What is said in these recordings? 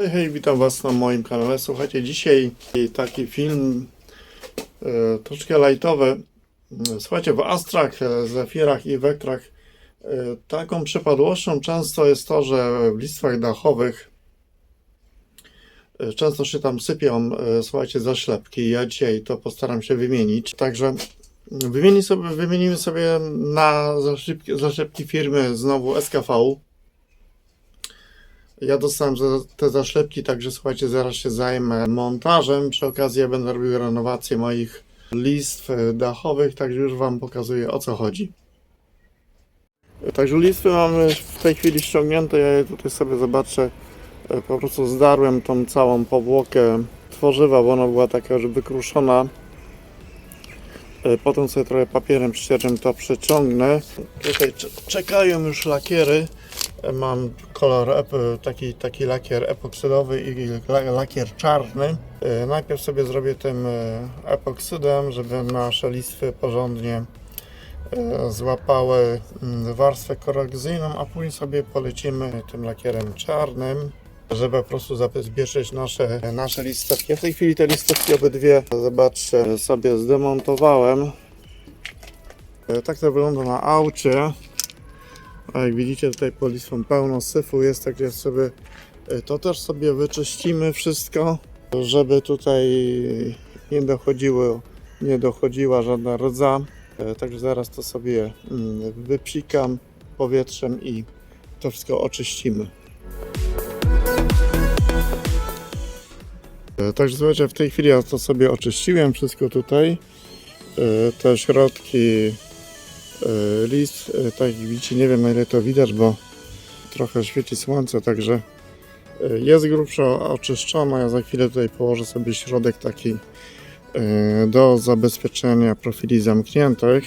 Hej, hej, witam Was na moim kanale. Słuchajcie, dzisiaj taki film e, troszkę lightowy. Słuchajcie, w Astrach, e, Zefirach i Wektrach e, taką przypadłością często jest to, że w listwach dachowych e, często się tam sypią, e, słuchajcie, zaślepki. Ja dzisiaj to postaram się wymienić. Także wymieni sobie, wymienimy sobie na zaszlepki, zaszlepki firmy znowu SKV. Ja dostałem te zaszlepki, także słuchajcie, zaraz się zajmę montażem. Przy okazji ja będę robił renowację moich listw e, dachowych, także już Wam pokazuję o co chodzi. Także listwy mamy w tej chwili ściągnięte, ja je tutaj sobie zobaczę. E, Po prostu zdarłem tą całą powłokę tworzywa, bo ona była taka już wykruszona. E, Potem sobie trochę papierem ścierczym to przeciągnę. Tutaj cze- czekają już lakiery. Mam kolor taki, taki lakier epoksydowy i la- lakier czarny. E, Najpierw sobie zrobię tym e, epoksydem, żeby nasze listwy porządnie e, złapały mm, warstwę korozyjną, a później sobie polecimy tym lakierem czarnym, żeby po prostu zabezpieczyć nasze, nasze listewki. W tej chwili te listewki obydwie, zobaczcie, sobie zdemontowałem. Tak to wygląda na aucie. A jak widzicie tutaj pod listwą pełno syfu jest, także sobie e, to też sobie wyczyścimy wszystko, żeby tutaj nie dochodziło, nie dochodziła żadna rdza. E, Także zaraz to sobie mm, wypsikam powietrzem i to wszystko oczyścimy. E, Także słuchajcie, w tej chwili ja to sobie oczyściłem wszystko tutaj. Te środki list, e, tak jak widzicie, nie wiem na ile to widać, bo trochę świeci słońce, także e, jest grubszo oczyszczona. Ja za chwilę tutaj położę sobie środek taki e, do zabezpieczenia profili zamkniętych.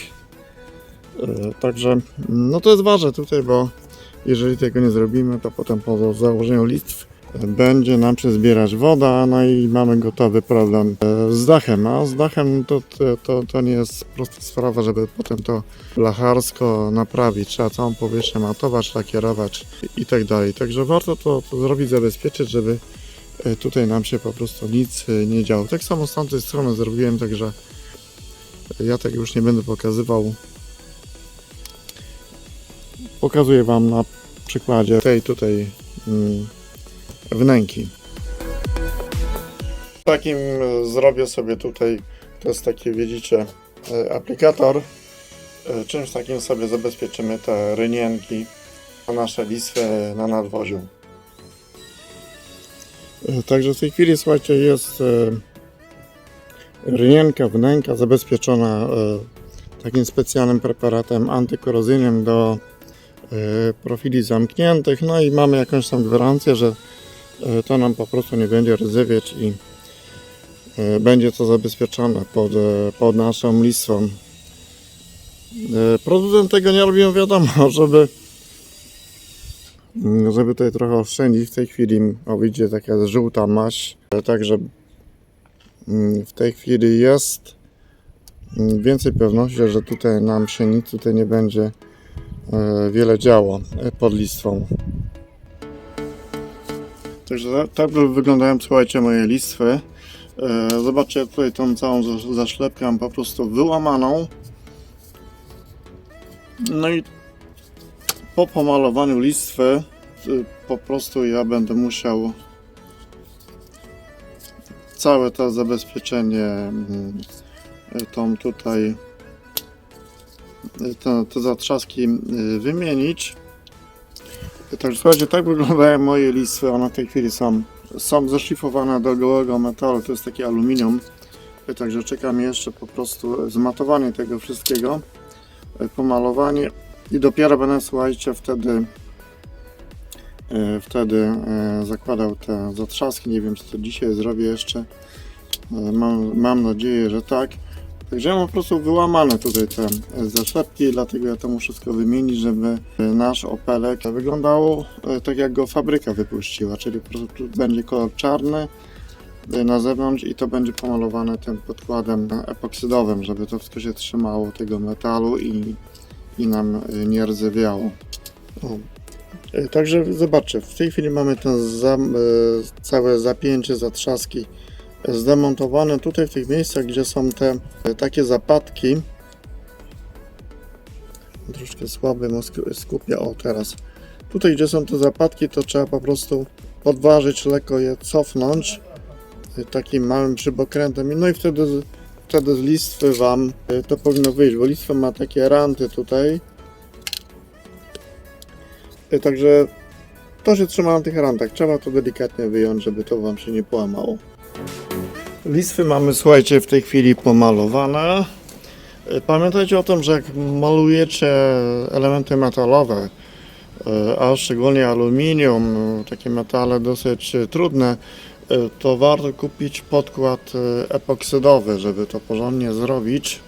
E, Także no to jest ważne tutaj, bo jeżeli tego nie zrobimy, to potem po założeniu listw będzie nam się zbierać woda, no i mamy gotowy problem e, z dachem. A z dachem to, to, to, nie jest prosta sprawa, żeby potem to blacharsko naprawić. Trzeba całą powierzchnię matować, lakierować i tak dalej. Także warto to, to zrobić, zabezpieczyć, żeby e, tutaj nam się po prostu nic e, nie działo. Tak samo z tamtej strony zrobiłem, także ja tego już nie będę pokazywał. Pokazuję Wam na przykładzie tej tutaj mm, wnęki. Takim e, zrobię sobie tutaj, to jest taki, widzicie, e, aplikator. E, Czymś takim sobie zabezpieczymy te rynienki na nasze listwy na nadwoziu. Także w tej chwili, słuchajcie, jest rynienka, wnęka zabezpieczona takim specjalnym preparatem antykorozyjnym do profili zamkniętych. No i mamy jakąś tam gwarancję, że to nam po prostu nie będzie rdzewieć i e, będzie to zabezpieczone pod, e, pod naszą listwą. E, Producent tego nie robił wiadomo, żeby mm, żeby tutaj trochę oszczędzić. W tej chwili o, widzicie taka żółta maść, e, także mm, w tej chwili jest mm, więcej pewności, że tutaj nam się nic tutaj nie będzie e, wiele działo e, pod listwą. Także ta- tak wyglądają, słuchajcie, moje listwy. E, Zobaczcie, tutaj tą całą zasz- zaszlepkę mam po prostu wyłamaną. No i po pomalowaniu listwy y, po prostu ja będę musiał całe to zabezpieczenie mm, y, tą tutaj y, te, te zatrzaski wymienić. Także słuchajcie, tak wyglądają moje listwy. One w tej chwili są, są zaszlifowane do gołego metalu. To jest taki aluminium. Także czekam jeszcze po prostu zmatowanie tego wszystkiego, e, pomalowanie i dopiero będę, słuchajcie, wtedy e, wtedy e, zakładał te zatrzaski. Nie wiem, czy to dzisiaj zrobię jeszcze. E, Mam, mam nadzieję, że tak. Także ja mam po prostu wyłamane tutaj te e, zaszlepki, dlatego ja to muszę wszystko wymienić, żeby e, nasz opelek wyglądał e, tak jak go fabryka wypuściła, czyli po prostu tu będzie kolor czarny na zewnątrz i to będzie pomalowane tym podkładem epoksydowym, żeby to wszystko się trzymało tego metalu i, i nam nie rdzewiało. Także zobaczcie, w tej chwili mamy ten zam, e, całe zapięcie, zatrzaski zdemontowane. Tutaj w tych miejscach, gdzie są te e, takie zapadki, troszkę słaby skupia, o teraz. Tutaj, gdzie są te zapadki, to trzeba po prostu podważyć, lekko je cofnąć e, takim małym przybokrętem. No i wtedy, wtedy z listwy Wam e, to powinno wyjść, bo listwa ma takie ranty tutaj. Także to się trzyma na tych rantach. Trzeba to delikatnie wyjąć, żeby to Wam się nie połamało. Listwy mamy, słuchajcie, w tej chwili pomalowane. E, Pamiętajcie o tym, że jak malujecie elementy metalowe, e, a szczególnie aluminium, takie metale dosyć trudne, e, to warto kupić podkład epoksydowy, żeby to porządnie zrobić.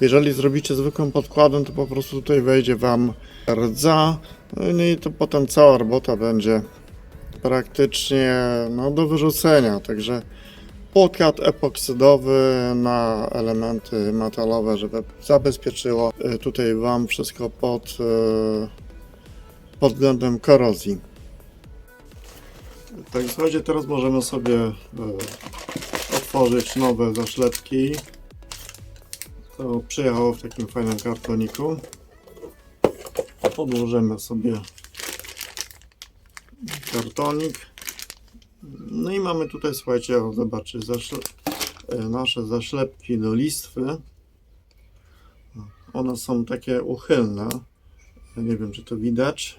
Jeżeli zrobicie zwykłym podkładem, to po prostu tutaj wejdzie Wam rdza, no i to potem cała robota będzie praktycznie no, do wyrzucenia. Także podkład epoksydowy na elementy metalowe, żeby zabezpieczyło y, tutaj Wam wszystko pod, y, pod względem korozji. Tak, słuchajcie, teraz możemy sobie y, otworzyć nowe zaszlepki. To przyjechało w takim fajnym kartoniku. Podłożymy sobie kartonik. No i mamy tutaj, słuchajcie, o, zobaczcie, zaszle, e, nasze zaszlepki do listwy. One są takie uchylne. Nie wiem, czy to widać.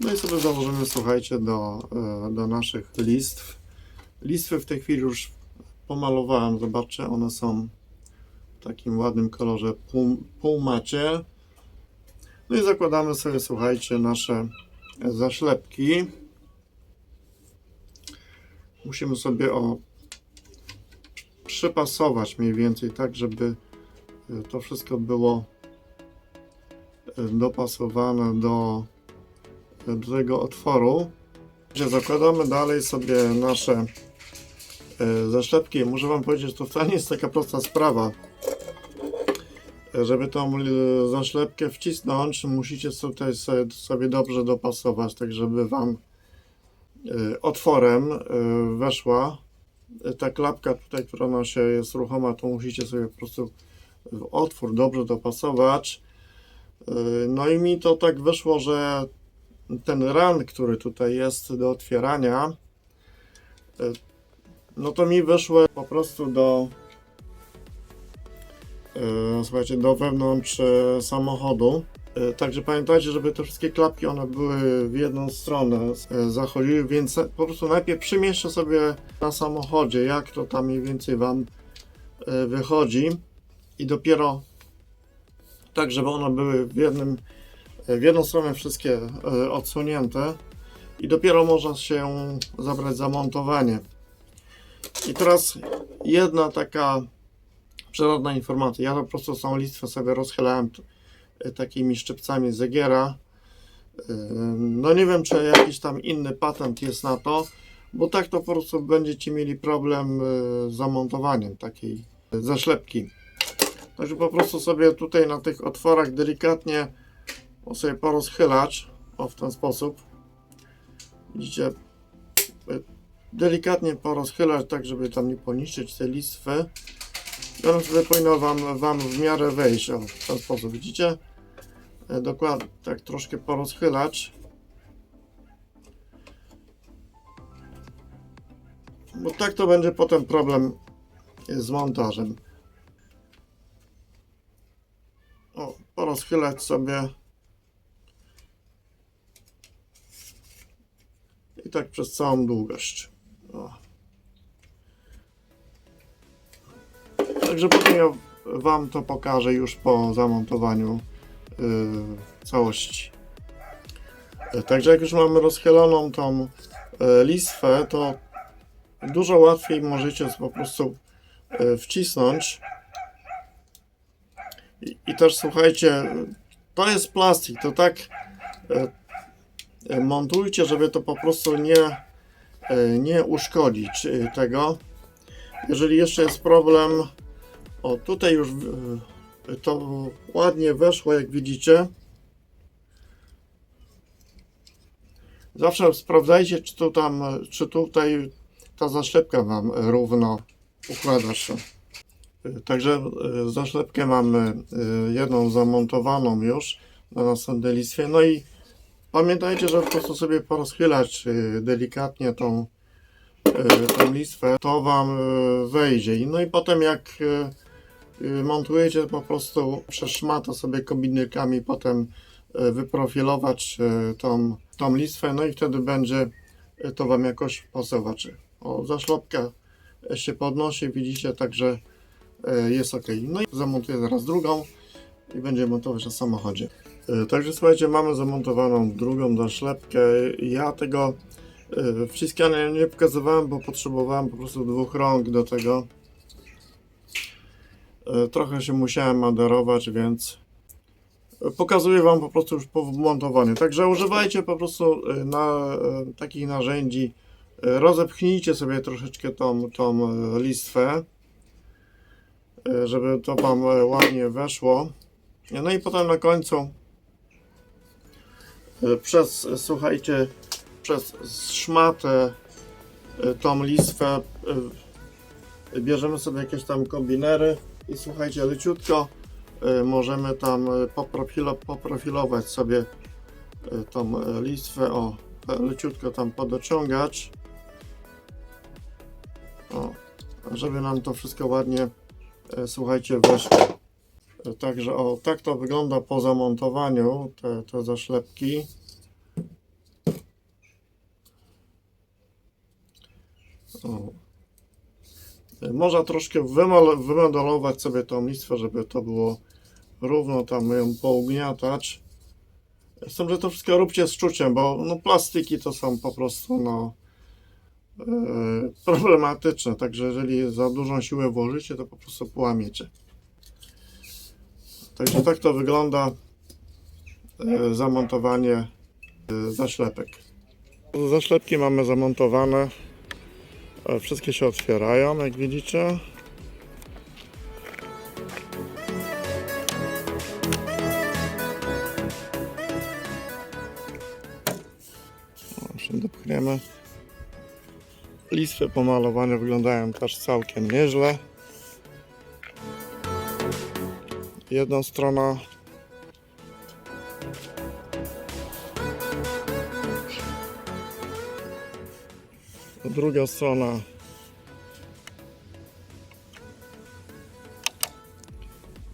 No i sobie założymy, słuchajcie, do, e, do naszych listw. Listwy w tej chwili już pomalowałem, zobaczcie, one są w takim ładnym kolorze pół, półmacie. No i zakładamy sobie, słuchajcie, nasze zaszlepki. Musimy sobie o przypasować mniej więcej tak, żeby y, to wszystko było y, dopasowane do, tego otworu. Zakładamy dalej sobie nasze y, zaszlepki. Muszę Wam powiedzieć, że to wcale nie jest taka prosta sprawa. Żeby tą y, zaszlepkę wcisnąć, musicie tutaj sobie, dobrze dopasować, tak żeby Wam y, otworem y, weszła ta klapka tutaj, która ona się jest ruchoma, to musicie sobie po prostu w otwór dobrze dopasować. No i mi to tak wyszło, że ten ran, który tutaj jest do otwierania, no to mi wyszły po prostu do e, słuchajcie, do wewnątrz e, samochodu. E, Także pamiętajcie, żeby te wszystkie klapki one były w jedną stronę e, zachodziły, więc po prostu najpierw przymierzcie sobie na samochodzie, jak to tam mniej więcej Wam e, wychodzi i dopiero tak, żeby one były w jednym, e, w jedną stronę wszystkie e, odsunięte i dopiero można się zabrać za montowanie. I teraz jedna taka przyrodna informacja. Ja po prostu tą listwę sobie rozchylałem e, takimi szczypcami zegiera. Yy, No nie wiem, czy jakiś tam inny patent jest na to, bo tak to po prostu będziecie mieli problem yy, z zamontowaniem takiej zaszlepki. Także po prostu sobie tutaj na tych otworach delikatnie o sobie porozchylać, o w ten sposób. Widzicie, delikatnie porozchylać tak, żeby tam nie poniszczyć tej listwy. Ono wtedy powinno wam, wam w miarę wejść, o, w ten sposób, widzicie? E, Dokładnie, tak troszkę porozchylać. Bo tak to będzie potem problem z montażem. O, porozchylać sobie. I tak przez całą długość. O. Także ja Wam to pokażę już po zamontowaniu yy, całości. Także jak już mamy rozchyloną tą yy, listwę, to dużo łatwiej możecie po prostu yy, wcisnąć. I, I też słuchajcie, to jest plastik, to tak yy, montujcie, żeby to po prostu nie, yy, nie uszkodzić yy, tego. Jeżeli jeszcze jest problem, o tutaj już y, to ładnie weszło, jak widzicie. Zawsze sprawdzajcie, czy, tu tam, czy tutaj ta zaszlepka Wam równo układa się. Także e, zaszlepkę mamy e, jedną zamontowaną już na następnej listwie. No i pamiętajcie, że po prostu sobie porozchylać e, delikatnie tą, e, tą listwę, to Wam e, wejdzie. No i potem jak e, e, montujecie po prostu przez szmatę sobie kombinykami potem e, wyprofilować e, tą, tą listwę, no i wtedy będzie to Wam jakoś pasować. O, zaszlopka się podnosi, widzicie, także jest ok. No i zamontuję zaraz drugą i będziemy montować na samochodzie. Także słuchajcie, mamy zamontowaną drugą zaszlepkę. Ja tego wciskania nie pokazywałem, bo potrzebowałem po prostu dwóch rąk do tego. E, Trochę się musiałem moderować, więc pokazuję Wam po prostu już po wmontowaniu. Także używajcie po prostu e, na e, takich narzędzi. Rozepchnijcie sobie troszeczkę tą, tą listwę, żeby to Wam ładnie weszło. No i potem na końcu przez, słuchajcie, przez szmatę tą listwę bierzemy sobie jakieś tam kombinery i słuchajcie, leciutko e, możemy tam e, poprofilo, poprofilować sobie e, tą listwę, o, leciutko tam podociągać, o, żeby nam to wszystko ładnie, słuchajcie, weszło. Także o, tak to wygląda po zamontowaniu, te, te zaszlepki. O. Można troszkę wymodelować sobie tą listwę, żeby to było równo tam ją pougniatać. Z tym, że to wszystko róbcie z czuciem, bo no, plastiki to są po prostu no, e, problematyczne. Także jeżeli za dużą siłę włożycie, to po prostu połamiecie. Także tak to wygląda e, zamontowanie e, zaszlepek. Zaszlepki mamy zamontowane. Wszystkie się otwierają, jak widzicie. Się dopchniemy. Listwy pomalowane wyglądają też całkiem nieźle. Jedna strona druga strona.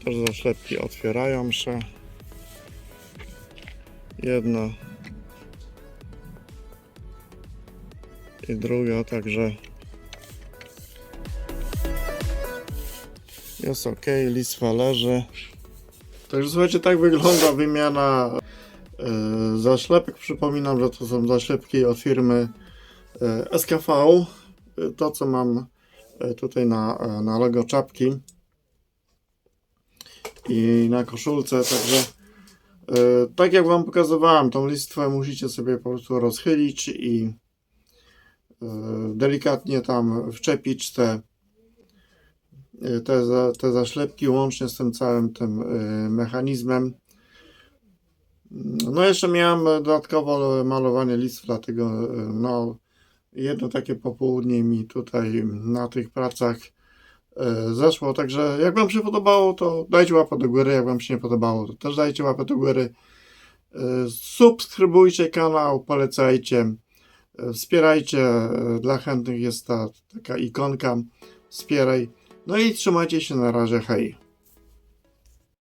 Też zaszlepki otwierają się. Jedna. I druga także jest ok, listwa leży. Także słuchajcie tak wygląda wymiana e, zaszlepek przypominam, że to są zaszlepki od firmy SKV e, to co mam e, tutaj na, e, na logo czapki i na koszulce, także e, tak jak Wam pokazywałem, tą listwę musicie sobie po prostu rozchylić i e, delikatnie tam wczepić te, e, te, te zaszlepki łącznie z tym całym tym e, mechanizmem. No jeszcze miałem dodatkowo malowanie listw, dlatego e, no jedno takie popołudnie mi tutaj na tych pracach e, zeszło, także jak Wam się podobało, to dajcie łapę do góry, jak Wam się nie podobało, to też dajcie łapę do góry. E, Subskrybujcie kanał, polecajcie, e, wspierajcie, dla chętnych jest ta taka ikonka, wspieraj. No i trzymajcie się na razie, hej.